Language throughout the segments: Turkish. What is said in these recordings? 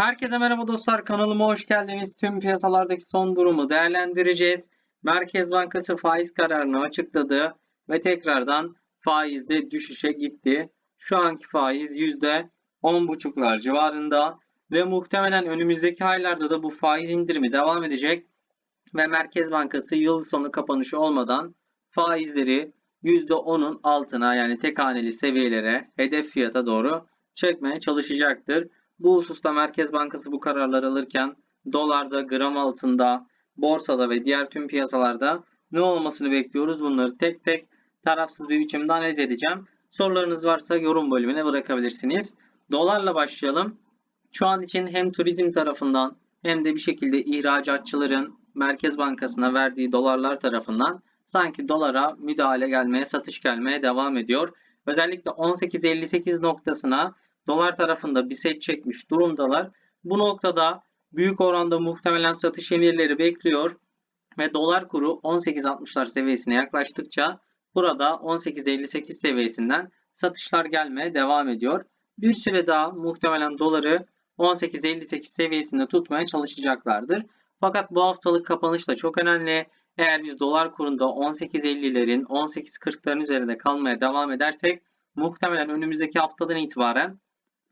Herkese merhaba dostlar kanalıma hoş geldiniz. Tüm piyasalardaki son durumu değerlendireceğiz. Merkez Bankası faiz kararını açıkladı ve tekrardan faizde düşüşe gitti. Şu anki faiz %10,5'lar civarında ve muhtemelen önümüzdeki aylarda da bu faiz indirimi devam edecek ve Merkez Bankası yıl sonu kapanışı olmadan faizleri %10'un altına yani tek haneli seviyelere hedef fiyata doğru çekmeye çalışacaktır. Bu hususta Merkez Bankası bu kararları alırken dolarda, gram altında, borsada ve diğer tüm piyasalarda ne olmasını bekliyoruz? Bunları tek tek tarafsız bir biçimde analiz edeceğim. Sorularınız varsa yorum bölümüne bırakabilirsiniz. Dolarla başlayalım. Şu an için hem turizm tarafından hem de bir şekilde ihracatçıların Merkez Bankası'na verdiği dolarlar tarafından sanki dolara müdahale gelmeye, satış gelmeye devam ediyor. Özellikle 18.58 noktasına dolar tarafında bir set çekmiş durumdalar. Bu noktada büyük oranda muhtemelen satış emirleri bekliyor ve dolar kuru 18.60'lar seviyesine yaklaştıkça burada 18.58 seviyesinden satışlar gelmeye devam ediyor. Bir süre daha muhtemelen doları 18.58 seviyesinde tutmaya çalışacaklardır. Fakat bu haftalık kapanış da çok önemli. Eğer biz dolar kurunda 18.50'lerin 18.40'ların üzerinde kalmaya devam edersek muhtemelen önümüzdeki haftadan itibaren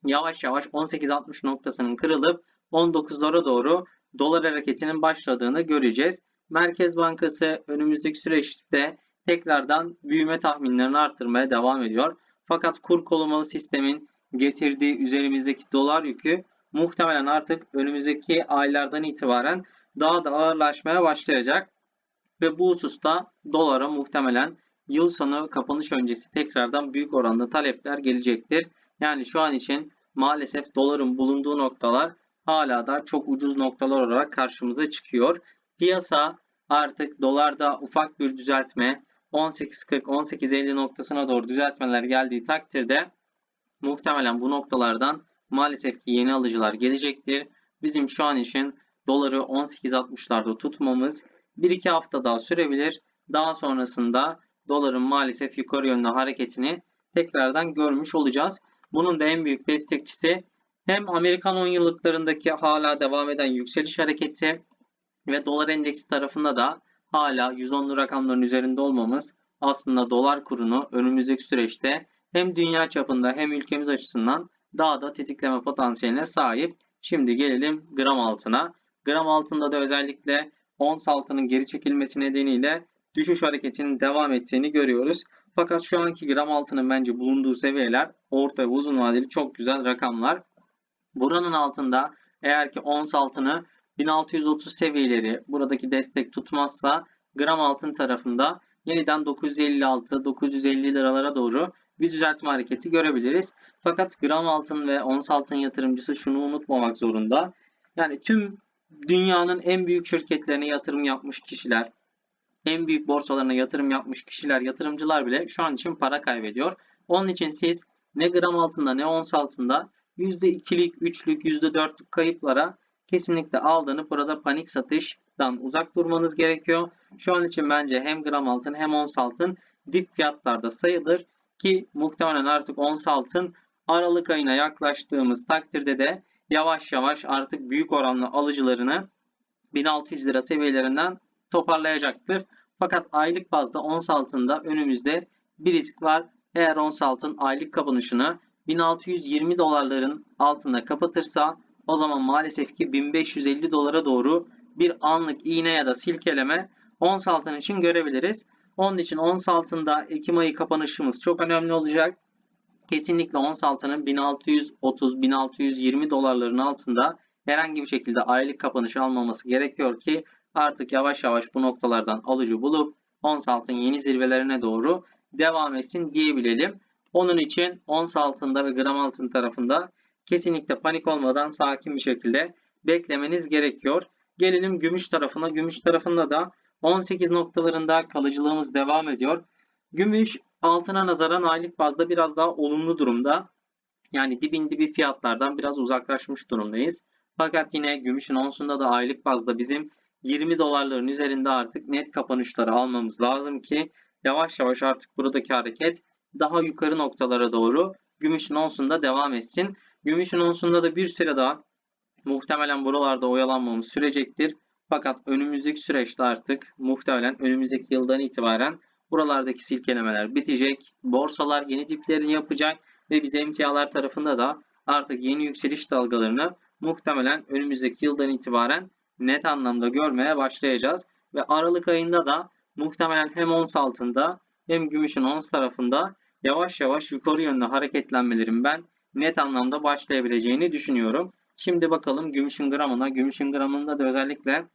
yavaş yavaş 18.60 noktasının kırılıp 19'lara doğru dolar hareketinin başladığını göreceğiz. Merkez Bankası önümüzdeki süreçte tekrardan büyüme tahminlerini arttırmaya devam ediyor. Fakat kur korumalı sistemin getirdiği üzerimizdeki dolar yükü muhtemelen artık önümüzdeki aylardan itibaren daha da ağırlaşmaya başlayacak. Ve bu hususta dolara muhtemelen yıl sonu kapanış öncesi tekrardan büyük oranda talepler gelecektir. Yani şu an için maalesef doların bulunduğu noktalar hala da çok ucuz noktalar olarak karşımıza çıkıyor. Piyasa artık dolarda ufak bir düzeltme 18.40-18.50 noktasına doğru düzeltmeler geldiği takdirde muhtemelen bu noktalardan maalesef ki yeni alıcılar gelecektir. Bizim şu an için doları 18.60'larda tutmamız 1-2 hafta daha sürebilir. Daha sonrasında doların maalesef yukarı yönlü hareketini tekrardan görmüş olacağız. Bunun da en büyük destekçisi hem Amerikan 10 yıllıklarındaki hala devam eden yükseliş hareketi ve dolar endeksi tarafında da hala 110'lu rakamların üzerinde olmamız aslında dolar kurunu önümüzdeki süreçte hem dünya çapında hem ülkemiz açısından daha da tetikleme potansiyeline sahip. Şimdi gelelim gram altına. Gram altında da özellikle ons altının geri çekilmesi nedeniyle düşüş hareketinin devam ettiğini görüyoruz. Fakat şu anki gram altının bence bulunduğu seviyeler orta ve uzun vadeli çok güzel rakamlar. Buranın altında eğer ki ons altını 1630 seviyeleri buradaki destek tutmazsa gram altın tarafında yeniden 956-950 liralara doğru bir düzeltme hareketi görebiliriz. Fakat gram altın ve ons altın yatırımcısı şunu unutmamak zorunda. Yani tüm dünyanın en büyük şirketlerine yatırım yapmış kişiler, en büyük borsalarına yatırım yapmış kişiler, yatırımcılar bile şu an için para kaybediyor. Onun için siz ne gram altında ne ons altında %2'lik, 3'lük, %4'lük kayıplara kesinlikle aldanıp burada panik satıştan uzak durmanız gerekiyor. Şu an için bence hem gram altın hem ons altın dip fiyatlarda sayılır ki muhtemelen artık ons altın Aralık ayına yaklaştığımız takdirde de yavaş yavaş artık büyük oranlı alıcılarını 1600 lira seviyelerinden toparlayacaktır. Fakat aylık bazda ons altında önümüzde bir risk var. Eğer ons altın aylık kapanışını 1620 dolarların altında kapatırsa o zaman maalesef ki 1550 dolara doğru bir anlık iğne ya da silkeleme ons altın için görebiliriz. Onun için ons altında Ekim ayı kapanışımız çok önemli olacak. Kesinlikle ons altının 1630-1620 dolarların altında herhangi bir şekilde aylık kapanış almaması gerekiyor ki artık yavaş yavaş bu noktalardan alıcı bulup ons altın yeni zirvelerine doğru devam etsin diyebilelim. Onun için ons altında ve gram altın tarafında kesinlikle panik olmadan sakin bir şekilde beklemeniz gerekiyor. Gelelim gümüş tarafına. Gümüş tarafında da 18 noktalarında kalıcılığımız devam ediyor. Gümüş altına nazaran aylık bazda biraz daha olumlu durumda. Yani dibin dibi fiyatlardan biraz uzaklaşmış durumdayız. Fakat yine gümüşün onsunda da aylık bazda bizim 20 dolarların üzerinde artık net kapanışları almamız lazım ki yavaş yavaş artık buradaki hareket daha yukarı noktalara doğru gümüşün onsunda devam etsin. Gümüşün onsunda da bir süre daha Muhtemelen buralarda oyalanmamız sürecektir. Fakat önümüzdeki süreçte artık muhtemelen önümüzdeki yıldan itibaren buralardaki silkelemeler bitecek. Borsalar yeni diplerini yapacak ve biz emtialar tarafında da artık yeni yükseliş dalgalarını muhtemelen önümüzdeki yıldan itibaren net anlamda görmeye başlayacağız. Ve Aralık ayında da muhtemelen hem ons altında hem gümüşün ons tarafında yavaş yavaş yukarı yönlü hareketlenmelerin ben net anlamda başlayabileceğini düşünüyorum. Şimdi bakalım gümüşün gramına. Gümüşün gramında da özellikle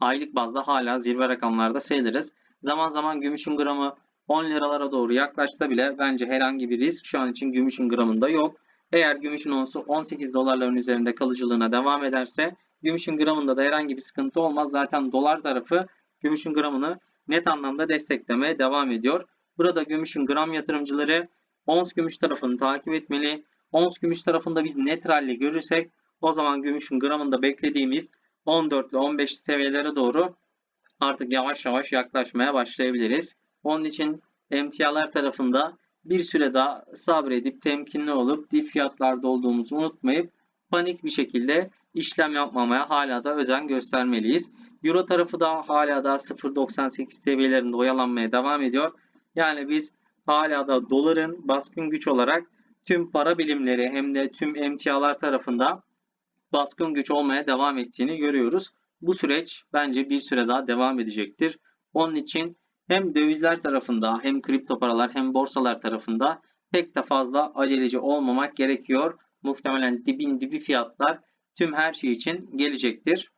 aylık bazda hala zirve rakamlarda sayılırız. Zaman zaman gümüşün gramı 10 liralara doğru yaklaşsa bile bence herhangi bir risk şu an için gümüşün gramında yok. Eğer gümüşün onsu 18 dolarların üzerinde kalıcılığına devam ederse gümüşün gramında da herhangi bir sıkıntı olmaz. Zaten dolar tarafı gümüşün gramını net anlamda desteklemeye devam ediyor. Burada gümüşün gram yatırımcıları ons gümüş tarafını takip etmeli. Ons gümüş tarafında biz net rally görürsek o zaman gümüşün gramında beklediğimiz 14 ile 15 seviyelere doğru artık yavaş yavaş yaklaşmaya başlayabiliriz. Onun için emtialar tarafında bir süre daha sabredip temkinli olup dip fiyatlarda olduğumuzu unutmayıp panik bir şekilde işlem yapmamaya hala da özen göstermeliyiz. Euro tarafı da hala da 0.98 seviyelerinde oyalanmaya devam ediyor. Yani biz hala da doların baskın güç olarak tüm para bilimleri hem de tüm emtialar tarafında baskın güç olmaya devam ettiğini görüyoruz. Bu süreç bence bir süre daha devam edecektir. Onun için hem dövizler tarafında hem kripto paralar hem borsalar tarafında pek de fazla aceleci olmamak gerekiyor. Muhtemelen dibin dibi fiyatlar tüm her şey için gelecektir.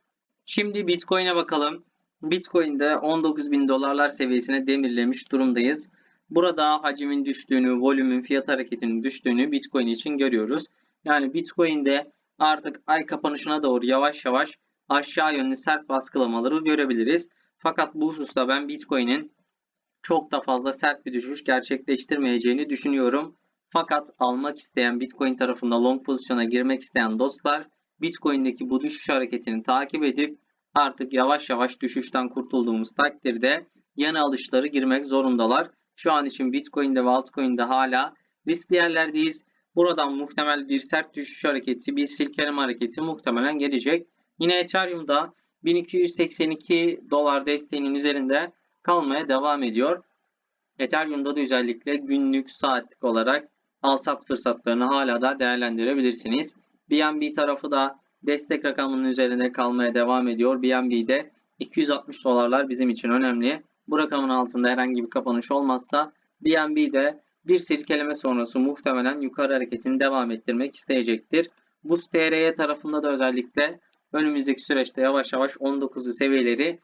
Şimdi Bitcoin'e bakalım. Bitcoin'de 19.000 dolarlar seviyesine demirlemiş durumdayız. Burada hacmin düştüğünü, volümün fiyat hareketinin düştüğünü Bitcoin için görüyoruz. Yani Bitcoin'de artık ay kapanışına doğru yavaş yavaş aşağı yönlü sert baskılamaları görebiliriz. Fakat bu hususta ben Bitcoin'in çok da fazla sert bir düşüş gerçekleştirmeyeceğini düşünüyorum. Fakat almak isteyen Bitcoin tarafında long pozisyona girmek isteyen dostlar Bitcoin'deki bu düşüş hareketini takip edip artık yavaş yavaş düşüşten kurtulduğumuz takdirde yana alışları girmek zorundalar. Şu an için Bitcoin'de ve altcoin'de hala riskli yerlerdeyiz. Buradan muhtemel bir sert düşüş hareketi, bir silkeleme hareketi muhtemelen gelecek. Yine Ethereum'da 1282 dolar desteğinin üzerinde kalmaya devam ediyor. Ethereum'da da özellikle günlük saatlik olarak al sat fırsatlarını hala da değerlendirebilirsiniz. BNB tarafı da destek rakamının üzerinde kalmaya devam ediyor. BNB'de 260 dolarlar bizim için önemli. Bu rakamın altında herhangi bir kapanış olmazsa BNB'de bir silkeleme sonrası muhtemelen yukarı hareketini devam ettirmek isteyecektir. Boost TRY tarafında da özellikle önümüzdeki süreçte yavaş yavaş 19'lu seviyeleri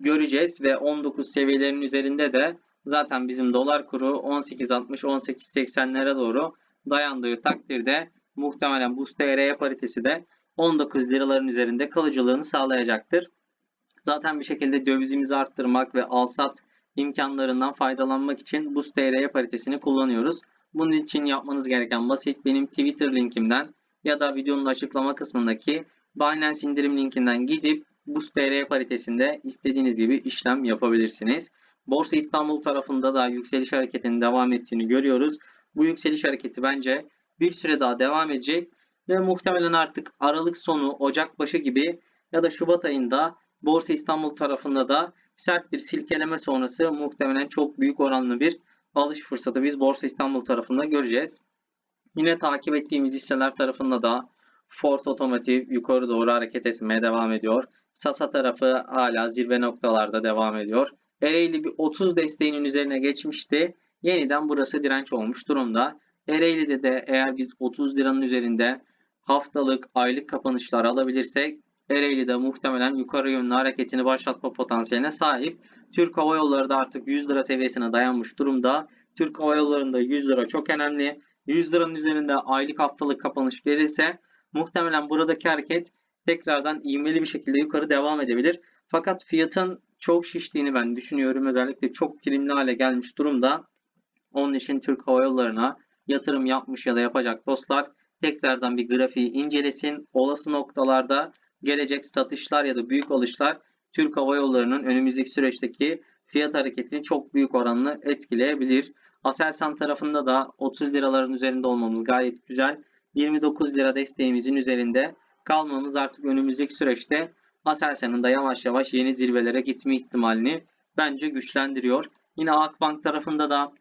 göreceğiz ve 19 seviyelerin üzerinde de zaten bizim dolar kuru 18.60-18.80'lere doğru dayandığı takdirde muhtemelen Boost TRY paritesi de 19 liraların üzerinde kalıcılığını sağlayacaktır. Zaten bir şekilde dövizimizi arttırmak ve alsat imkanlarından faydalanmak için Boost TRY paritesini kullanıyoruz. Bunun için yapmanız gereken basit benim Twitter linkimden ya da videonun açıklama kısmındaki Binance indirim linkinden gidip Boost TR paritesinde istediğiniz gibi işlem yapabilirsiniz. Borsa İstanbul tarafında da yükseliş hareketinin devam ettiğini görüyoruz. Bu yükseliş hareketi bence bir süre daha devam edecek ve muhtemelen artık Aralık sonu, Ocak başı gibi ya da Şubat ayında Borsa İstanbul tarafında da sert bir silkeleme sonrası muhtemelen çok büyük oranlı bir alış fırsatı biz Borsa İstanbul tarafında göreceğiz. Yine takip ettiğimiz hisseler tarafında da Ford Otomotiv yukarı doğru hareket etmeye devam ediyor. Sasa tarafı hala zirve noktalarda devam ediyor. Ereğli bir 30 desteğinin üzerine geçmişti. Yeniden burası direnç olmuş durumda. Ereğli'de de eğer biz 30 liranın üzerinde haftalık, aylık kapanışlar alabilirsek Ereğli'de muhtemelen yukarı yönlü hareketini başlatma potansiyeline sahip. Türk Hava Yolları da artık 100 lira seviyesine dayanmış durumda. Türk Hava Yolları'nda 100 lira çok önemli. 100 liranın üzerinde aylık haftalık kapanış gelirse muhtemelen buradaki hareket tekrardan ivmeli bir şekilde yukarı devam edebilir. Fakat fiyatın çok şiştiğini ben düşünüyorum. Özellikle çok primli hale gelmiş durumda. Onun için Türk Hava Yolları'na yatırım yapmış ya da yapacak dostlar tekrardan bir grafiği incelesin. Olası noktalarda gelecek satışlar ya da büyük alışlar Türk Hava Yolları'nın önümüzdeki süreçteki fiyat hareketini çok büyük oranlı etkileyebilir. Aselsan tarafında da 30 liraların üzerinde olmamız gayet güzel. 29 lira desteğimizin üzerinde kalmamız artık önümüzdeki süreçte Aselsan'ın da yavaş yavaş yeni zirvelere gitme ihtimalini bence güçlendiriyor. Yine Akbank tarafında da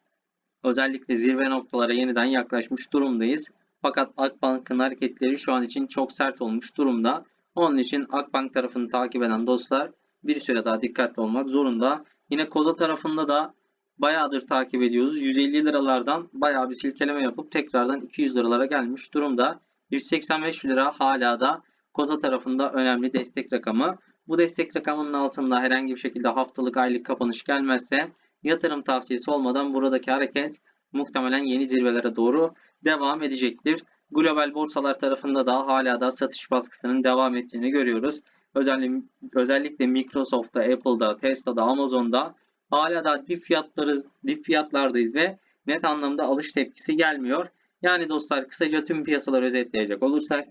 özellikle zirve noktalara yeniden yaklaşmış durumdayız. Fakat Akbank'ın hareketleri şu an için çok sert olmuş durumda. Onun için Akbank tarafını takip eden dostlar bir süre daha dikkatli olmak zorunda. Yine Koza tarafında da bayağıdır takip ediyoruz. 150 liralardan bayağı bir silkeleme yapıp tekrardan 200 liralara gelmiş durumda. 185 lira hala da Koza tarafında önemli destek rakamı. Bu destek rakamının altında herhangi bir şekilde haftalık aylık kapanış gelmezse yatırım tavsiyesi olmadan buradaki hareket muhtemelen yeni zirvelere doğru devam edecektir. Global borsalar tarafında da hala da satış baskısının devam ettiğini görüyoruz. Özellikle, özellikle Microsoft'ta, Apple'da, Tesla'da, Amazon'da hala da dip fiyatlarız, dip fiyatlardayız ve net anlamda alış tepkisi gelmiyor. Yani dostlar kısaca tüm piyasaları özetleyecek olursak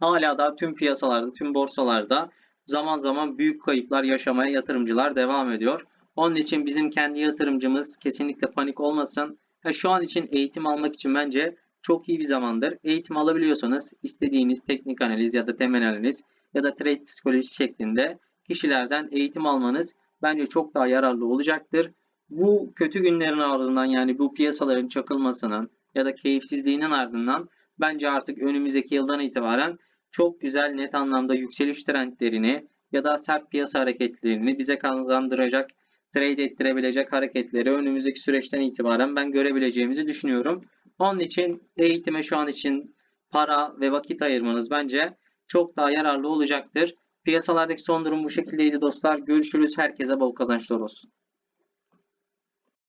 hala da tüm piyasalarda, tüm borsalarda zaman zaman büyük kayıplar yaşamaya yatırımcılar devam ediyor. Onun için bizim kendi yatırımcımız kesinlikle panik olmasın. Ha, şu an için eğitim almak için bence çok iyi bir zamandır. Eğitim alabiliyorsanız istediğiniz teknik analiz ya da temel analiz ya da trade psikolojisi şeklinde kişilerden eğitim almanız bence çok daha yararlı olacaktır. Bu kötü günlerin ardından yani bu piyasaların çakılmasının ya da keyifsizliğinin ardından bence artık önümüzdeki yıldan itibaren çok güzel net anlamda yükseliş trendlerini ya da sert piyasa hareketlerini bize kazandıracak, trade ettirebilecek hareketleri önümüzdeki süreçten itibaren ben görebileceğimizi düşünüyorum. Onun için eğitime şu an için para ve vakit ayırmanız bence çok daha yararlı olacaktır. Piyasalardaki son durum bu şekildeydi dostlar. Görüşürüz. Herkese bol kazançlar olsun.